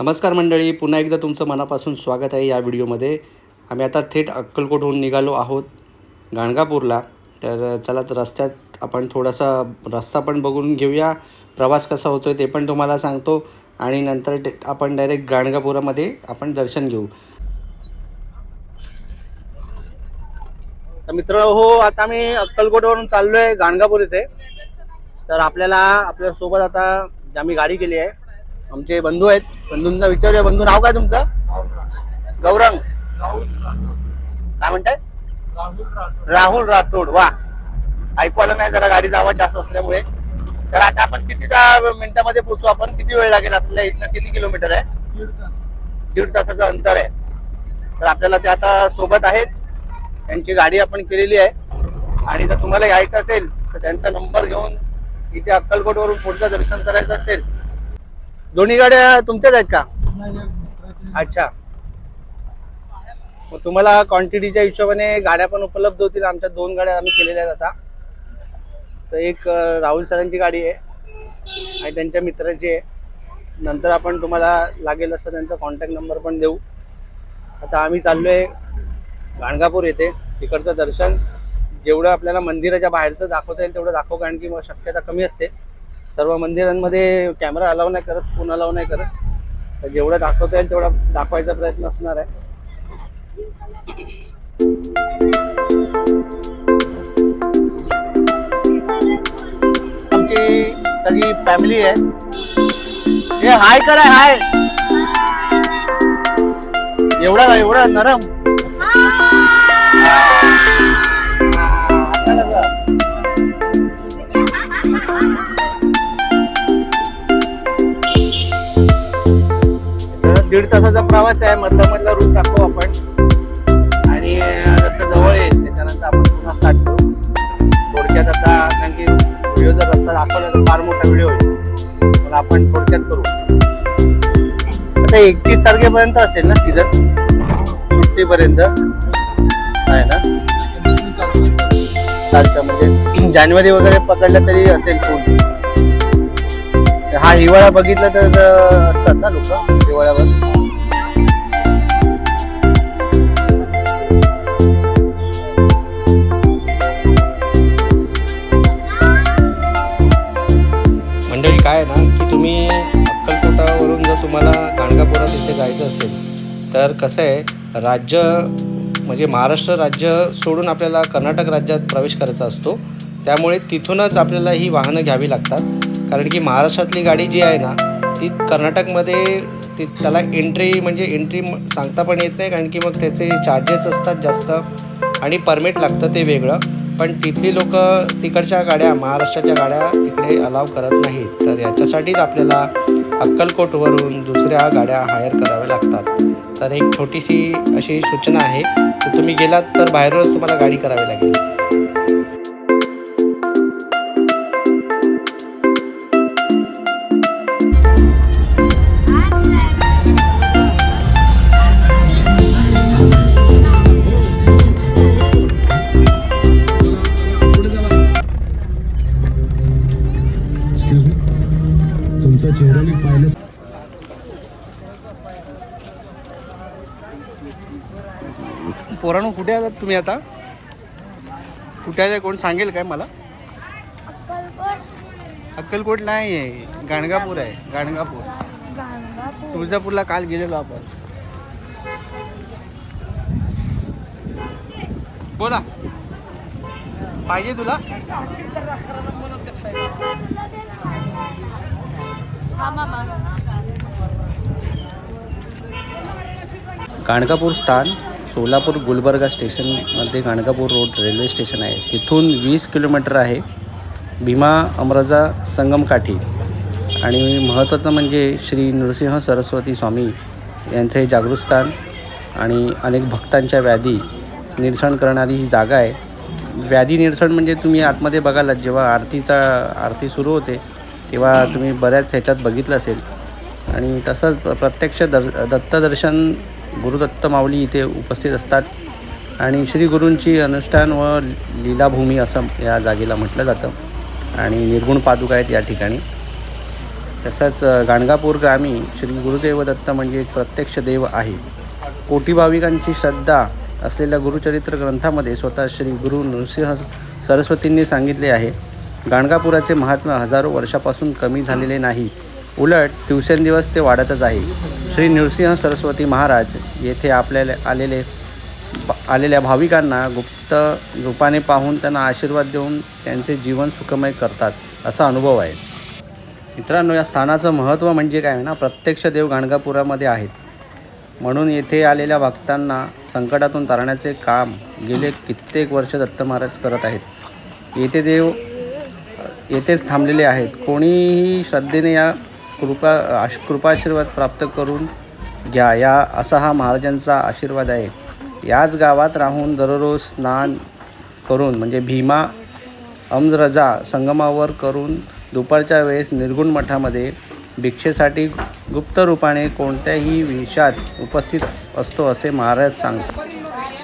नमस्कार मंडळी पुन्हा एकदा तुमचं मनापासून स्वागत आहे या व्हिडिओमध्ये. आम्ही आता थेट अक्कलकोटहून निघालो आहोत गाणगापूरला. तर चला तर रस्त्यात आपण थोडासा रस्ता पण बघून घेऊया. प्रवास कसा होतो आहे ते पण तुम्हाला सांगतो. आणि नंतर ते- आपण डायरेक्ट गाणगापुरामध्ये आपण दर्शन घेऊ. मित्र हो आता मी अक्कलकोटवरून चाललो आहे गाणगापूर इथे. तर आपल्याला आपल्यासोबत आता आम्ही गाडी केली आहे आमचे बंधू आहेत. बंधूंना विचारूया. बंधू नाव काय तुमचं? गौरंग. काय म्हणताय? राहुल राठोड. वा. ऐकू आलं नाही जरा गाडीचा आवाज जास्त असल्यामुळे. तर आता आपण किती मिनिटामध्ये पोहोचू? आपण किती वेळ लागेल? आपल्याला इथनं किती किलोमीटर आहे? दीड तासाचं अंतर आहे. तर आपल्याला ते आता सोबत आहेत. त्यांची गाडी आपण केलेली आहे. आणि जर तुम्हाला यायचं असेल तर त्यांचा नंबर घेऊन इथे अक्कलकोटवरून पुढचं दर्शन करायचं असेल दोन्ही गाड्या तुमच्याच आहेत का? अच्छा. मग तुम्हाला क्वांटिटीच्या हिशोबाने गाड्या पण उपलब्ध होतील. आमच्या दोन गाड्या आम्ही केलेल्या आहेत आता. तर एक राहुल सरांची गाडी आहे आणि त्यांच्या मित्राची आहे. नंतर आपण तुम्हाला लागेल असं त्यांचा कॉन्टॅक्ट नंबर पण देऊ. आता आम्ही चाललो आहे गाणगापूर येथे तिकडचं दर्शन. जेवढं आपल्याला मंदिराच्या बाहेरचं दाखवता येईल तेवढं दाखवू कारण की मग शक्यता कमी असते. सर्व मंदिरांमध्ये कॅमेरा अलाव नाही करत फोन अलाव नाही करत. तर जेवढं दाखवता येईल तेवढा दाखवायचा प्रयत्न असणार आहे. आमची सगळी फॅमिली आहे. हे हाय करा हाय. एवढा एवढा नरम. दीड तासाचा प्रवास आहे मधला मधला रूट टाकू आपण. आणि जसं जवळ येईल त्याच्यानंतर आपण पुन्हा स्टार्ट करू. थोडक्यात आता कारण की व्हिडिओ जर रस्ता दाखवला तर फार मोठा व्हिडिओ होईल पण आपण थोडक्यात करू. आता एकतीस तारखेपर्यंत असेल ना सीझन सुट्टीपर्यंत. आहे ना? चालतं. म्हणजे जानेवारी वगैरे पकडलं तरी असेल पूर्ण हा हिवाळा बघितला तर असतात ना लोक हिवाळ्यावर मंडळी काय आहे ना की तुम्ही अक्कलकोटावरून जर तुम्हाला गाणगापुरात इथे जायचं असेल तर कसं आहे राज्य म्हणजे महाराष्ट्र राज्य सोडून आपल्याला कर्नाटक राज्यात प्रवेश करायचा असतो. त्यामुळे तिथूनच आपल्याला ही वाहनं घ्यावी लागतात. कारण की महाराष्ट्रातली गाडी जी आहे ना ती कर्नाटकमध्ये ती त्याला एंट्री म्हणजे एंट्री सांगता पण येत नाही कारण की मग त्याचे चार्जेस असतात जास्त आणि परमिट लागतं ते वेगळं. पण तिथली लोक तिकडच्या गाड्या महाराष्ट्राच्या गाड्या तिकडे अलाव करत नाहीत. तर याच्यासाठीच आपल्याला अक्कलकोटवरून दुसऱ्या गाड्या हायर कराव्या लागतात. तर एक छोटीशी अशी सूचना आहे. तर तुम्ही गेलात तर बाहेरूनच तुम्हाला गाडी करावी लागेल. पोराणू कुठे आलात तुम्ही आता? कुठे आहे? कोण सांगेल काय मला? अक्कलकोट. नाही आहे गाणगापूर आहे गाणगापूर. तुळजापूरला काल गेलेलो आपण. बोला. पाहिजे तुला? गाणगापूर स्थान सोलापूर गुलबर्गा स्टेशनमध्ये गाणगापूर रोड रेल्वे स्टेशन आहे. तिथून वीस किलोमीटर आहे भीमा अमराजा संगमकाठी आणि महत्त्वाचं म्हणजे श्री नृसिंह सरस्वती स्वामी यांचं हे जागृत स्थान आणि अनेक भक्तांच्या व्याधी निरसण करणारी ही जागा आहे. व्याधी निरसण म्हणजे तुम्ही आतमध्ये बघालात जेव्हा आरतीचा आरती सुरू होते तेव्हा तुम्ही बऱ्याच ह्याच्यात बघितलं असेल. आणि तसंच प्रत्यक्ष दर दत्तदर्शन गुरुदत्त माऊली इथे उपस्थित असतात. आणि श्री गुरूंची अनुष्ठान व लीलाभूमी असं या जागेला म्हटलं जातं. आणि निर्गुण पादुका आहेत या ठिकाणी. तसंच गाणगापूर ग्रामी श्री गुरुदेव दत्त म्हणजे एक प्रत्यक्ष देव आहे. कोटी भाविकांची श्रद्धा असलेल्या गुरुचरित्र ग्रंथामध्ये स्वतः श्री गुरु नृसिंह सरस्वतींनी सांगितले आहे. गाणगापुराचे महात्म्य हजारो वर्षापासून कमी झालेले नाही. उलट दिवसेंदिवस ते वाढतच आहे. श्री नृसिंह सरस्वती महाराज येथे आपल्याला आलेले आलेल्या भाविकांना गुप्त रूपाने पाहून त्यांना आशीर्वाद देऊन त्यांचे जीवन सुखमय करतात असा अनुभव आहे. मित्रांनो या स्थानाचं महत्त्व म्हणजे काय ना प्रत्यक्ष देव गाणगापुरामध्ये आहेत. म्हणून येथे आलेल्या भक्तांना संकटातून तारण्याचे काम गेले कित्येक वर्ष दत्त महाराज करत आहेत. येथे देव येथेच थांबलेले आहेत. कोणीही श्रद्धेने या कृपा आश कृपाशीर्वाद प्राप्त करून घ्या. या असा हा महाराजांचा आशीर्वाद आहे. याच गावात राहून दररोज स्नान करून म्हणजे भीमा अमरजा संगमावर करून दुपारच्या वेळेस निर्गुण मठामध्ये भिक्षेसाठी गुप्त रूपाने कोणत्याही विषात उपस्थित असतो असे महाराज सांगतात.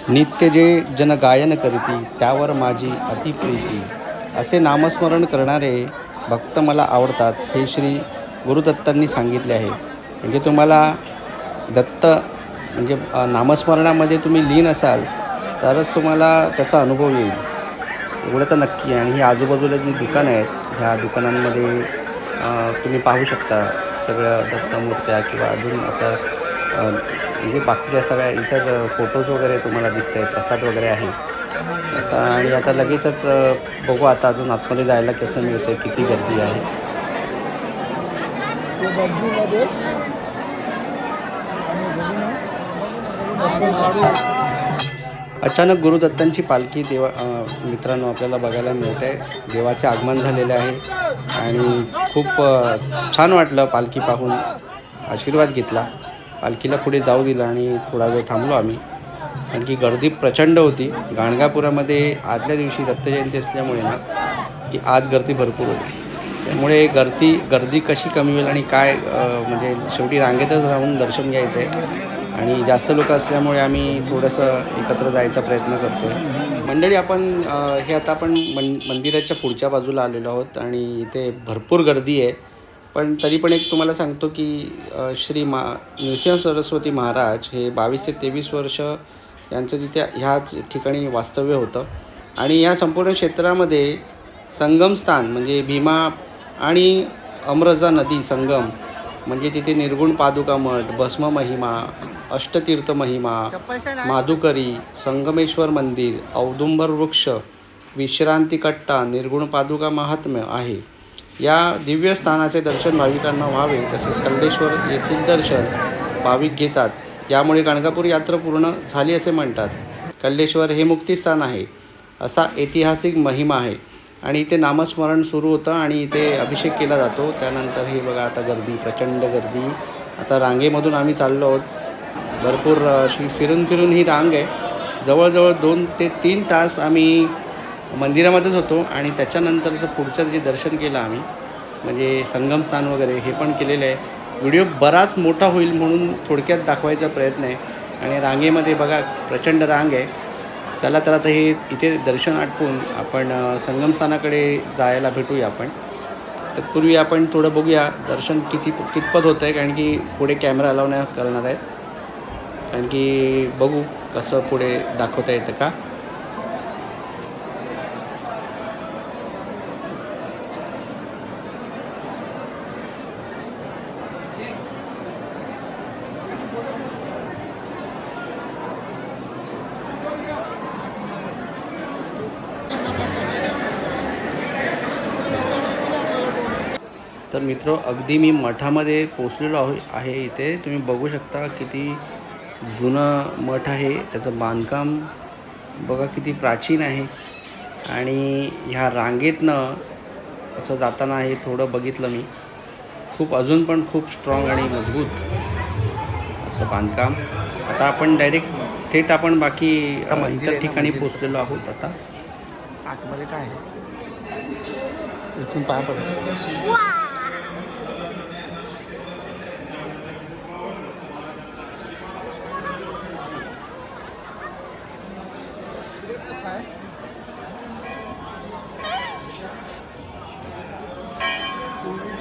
नित्य जे जन गायन करती त्यावर माझी अतिप्रीती. असे नामस्मरण करणारे भक्त मला आवडतात. हे श्री गुरुदत्तांनी सांगितले आहे. म्हणजे तुम्हाला दत्त म्हणजे नामस्मरणामध्ये तुम्ही लीन असाल तरच तुम्हाला त्याचा अनुभव येईल. एवढं तर नक्की आणि ही आजूबाजूला जी दुकानं आहेत ह्या दुकानांमध्ये तुम्ही पाहू शकता सगळ्या दत्तमूर्त्या किंवा अजून आपल्या म्हणजे बाकीच्या सगळ्या इतर फोटोज वगैरे तुम्हाला दिसत आहे प्रसाद वगैरे आहे. असं आणि आता लगेचच बघू आता अजून आतमध्ये जायला कसं मिळतं किती गर्दी आहे. अचानक गुरुदत्तांची पालखी देवा मित्रांनो आपल्याला बघायला मिळत. आहे देवाचे आगमन झालेले आहे. आणि खूप छान वाटलं पालखी पाहून. आशीर्वाद घेतला. पालखीला पुढे जाऊ दिलं आणि थोडा वेळ थांबलो आम्ही. आणखी गर्दी प्रचंड होती. गाणगापुरामध्ये आदल्या दिवशी दत्त जयंती असल्यामुळे ना की आज गर्दी भरपूर होती. त्यामुळे गर्दी गर्दी कशी कमी होईल आणि काय म्हणजे शेवटी रांगेतच राहून दर्शन घ्यायचं आहे आणि जास्त लोक असल्यामुळे आम्ही थोडंसं एकत्र जायचा प्रयत्न करतो आहे मंडळी आपण हे आता आपण मन मंदिराच्या पुढच्या बाजूला आलेलो आहोत आणि इथे भरपूर गर्दी आहे. पण तरी पण एक तुम्हाला सांगतो की श्री मा नृसिंह सरस्वती महाराज हे बावीस ते तेवीस वर्ष यांचं तिथे ह्याच ठिकाणी वास्तव्य होतं. आणि या संपूर्ण क्षेत्रामध्ये संगमस्थान म्हणजे भीमा आणि अमरजा नदी संगम म्हणजे तिथे निर्गुण पादुका मठ भस्म महिमा अष्टतीर्थ महिमा माधुकरी संगमेश्वर मंदिर औदुंबर वृक्ष विश्रांती कट्टा निर्गुण पादुका महात्म्य आहे. या दिव्य स्थानाचे दर्शन भाविकांना व्हावे तसेच कल्लेश्वर येथील दर्शन भाविक घेतात. यामुळे गाणगापूर यात्रा पूर्ण झाली असे म्हणतात. कल्लेश्वर हे मुक्तिस्थान आहे असा ऐतिहासिक महिमा आहे. आणि इथे नामस्मरण सुरू होतं आणि इथे अभिषेक केला जातो. त्यानंतर हे बघा आता गर्दी प्रचंड गर्दी. आता रांगेमधून आम्ही चाललो आहोत. भरपूर अशी फिरून फिरून ही रांग आहे. जवळजवळ दोन ते तीन तास आम्ही मंदिरामध्येच होतो आणि त्याच्यानंतरचं पुढचं जे दर्शन केलं आम्ही म्हणजे संगमस्थान वगैरे हे पण केलेलं आहे. व्हिडिओ बराच मोठा होईल म्हणून थोडक्यात दाखवायचा प्रयत्न आहे. आणि रांगेमध्ये बघा प्रचंड रांग आहे. चला तर आता हे इथे दर्शन आटपून आपण संगमस्थानाकडे जायला भेटूया आपण. तत्पूर्वी आपण थोडं बघूया दर्शन किती कितपत होतं आहे कारण की पुढे कॅमेरा लावण्या करणार आहेत. कारण की बघू कसं पुढे दाखवता येतं का. तर मित्र अगदी मी मठामध्ये पोचलेलो आहो आहे इथे. तुम्ही बघू शकता किती जुनं मठ आहे. त्याचं बांधकाम बघा किती प्राचीन आहे. आणि ह्या रांगेतनं असं जाताना हे थोडं बघितलं मी. खूप अजून पण खूप स्ट्रॉंग आणि मजबूत असं बांधकाम. आता आपण डायरेक्ट थेट आपण बाकी इतर ठिकाणी पोचलेलो आहोत आता. आतमध्ये काय आहे? इथून पाया पडायचं.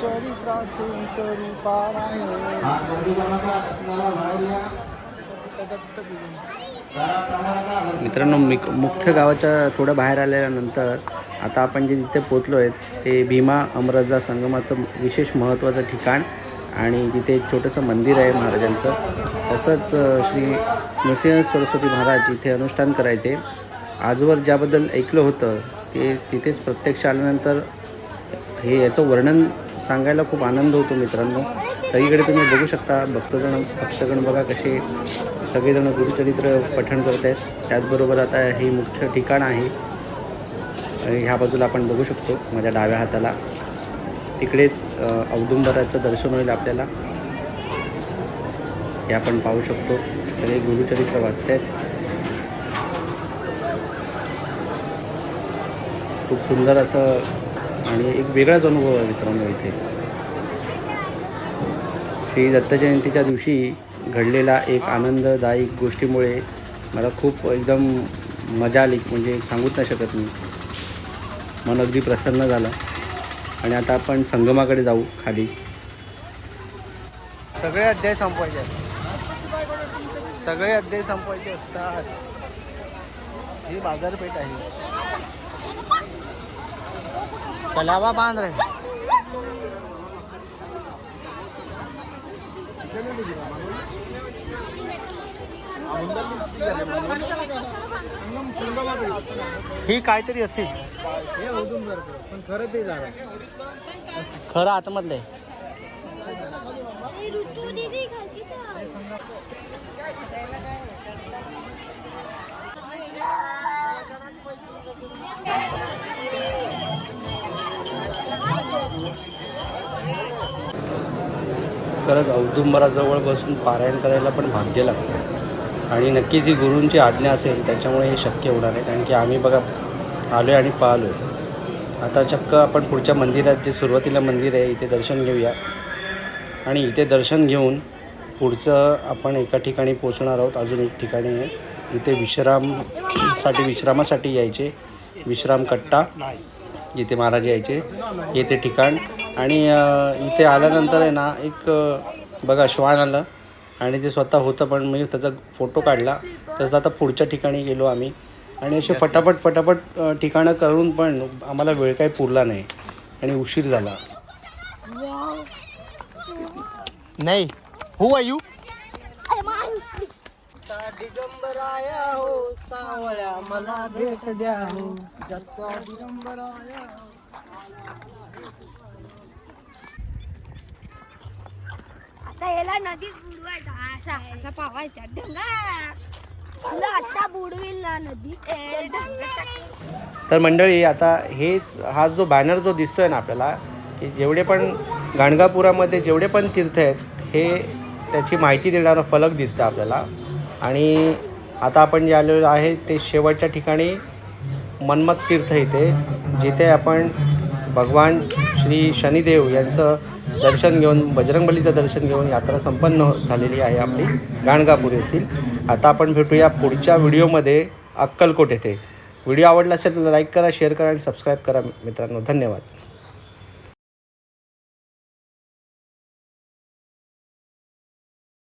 चरित्राचे करू मित्रांनो मिक मुख्य गावाच्या थोडं बाहेर आल्यानंतर आता आपण जे जिथे पोचलो आहे ते भीमा अमरजा संगमाचं विशेष महत्त्वाचं ठिकाण आणि तिथे एक छोटंसं मंदिर आहे महाराजांचं. तसंच श्री नृसिंह सरस्वती महाराज इथे अनुष्ठान करायचे. आजवर ज्याबद्दल ऐकलं होतं ते तिथेच प्रत्यक्ष आल्यानंतर हे याचं वर्णन सांगायला खूप आनंद होतो मित्रांनो. सगळीकडे तुम्ही बघू शकता भक्तजण भक्तगण बघा कसे सगळेजण गुरुचरित्र पठण करत आहेत त्याचबरोबर आता हे मुख्य ठिकाण आहे. आणि ह्या बाजूला आपण बघू शकतो माझ्या डाव्या हाताला. तिकडेच औदुंबराचं दर्शन होईल आपल्याला. हे आपण पाहू शकतो. सगळे गुरुचरित्र वाचत आहेत खूप सुंदर असं आणि एक वेगळाच अनुभव आहे मित्रांनो इथे. श्री दत्त जयंतीच्या दिवशी घडलेला एक आनंददायी गोष्टीमुळे मला खूप एकदम मजा आली म्हणजे सांगूच नाही शकत मी. मन अगदी प्रसन्न झालं. आणि आता आपण संगमाकडे जाऊ खाली. सगळे अध्याय संपवायचे असतात सगळे अध्याय संपवायचे असतात. ही बाजारपेठ आहे. कलावा बांध रे ही काहीतरी असेल. पण खरं ते झालं. खरं आतमधलं आहे. खरंच औदुंबराजवळ बसून पारायण करायला पण भाग्य लागतं. आणि नक्कीच ही गुरूंची आज्ञा असेल त्याच्यामुळे हे शक्य होणार आहे कारण की आम्ही बघा आलो आहे आणि पाहिलो आहे आता चक्क आपण पुढच्या मंदिरात जे सुरुवातीला मंदिर आहे इथे दर्शन घेऊया. आणि इथे दर्शन घेऊन पुढचं आपण एका ठिकाणी पोचणार आहोत. अजून एक ठिकाणी आहे. इथे विश्रामसाठी विश्रामासाठी यायचे. विश्राम कट्टा. जिथे महाराज यायचे. हे ते ठिकाण. आणि इथे आल्यानंतर आहे ना एक बघा श्वान आलं. आणि ते स्वतः होतं पण म्हणजे त्याचा फोटो काढला. तसं आता पुढच्या ठिकाणी गेलो आम्ही. आणि असे फटाफट फटाफट ठिकाणं करून पण आम्हाला वेळ काही पुरला नाही. आणि उशीर झाला. नाही. Who are you I'm Ayushi. दिगंबराया हो सावळ्या मला भेट द्या हो. जत्वा दिगंबराया आता याला नदीत बुडवायचा असा असा पावायचा. ढंगा. तुला असा बुडवील ना नदी. तर मंडळी आता हेच हा जो बॅनर जो दिसतोय ना आपल्याला की जेवढे पण गाणगापुरामध्ये जेवढे पण तीर्थ आहेत हे त्याची माहिती देणारं फलक दिसतं आपल्याला. आणि आता आपण जे आलेलो आहे ते शेवटच्या ठिकाणी मन्मथ तीर्थ इथे जिथे आपण भगवान श्री शनिदेव यांचं दर्शन घेऊन बजरंगबलीचं दर्शन घेऊन यात्रा संपन्न झालेली आहे आपली गाणगापूर येथील. आता आपण भेटूया पुढच्या व्हिडिओमध्ये अक्कलकोट येथे. व्हिडिओ आवडला असेल तर लाईक करा शेअर करा आणि सबस्क्राईब करा मित्रांनो. धन्यवाद.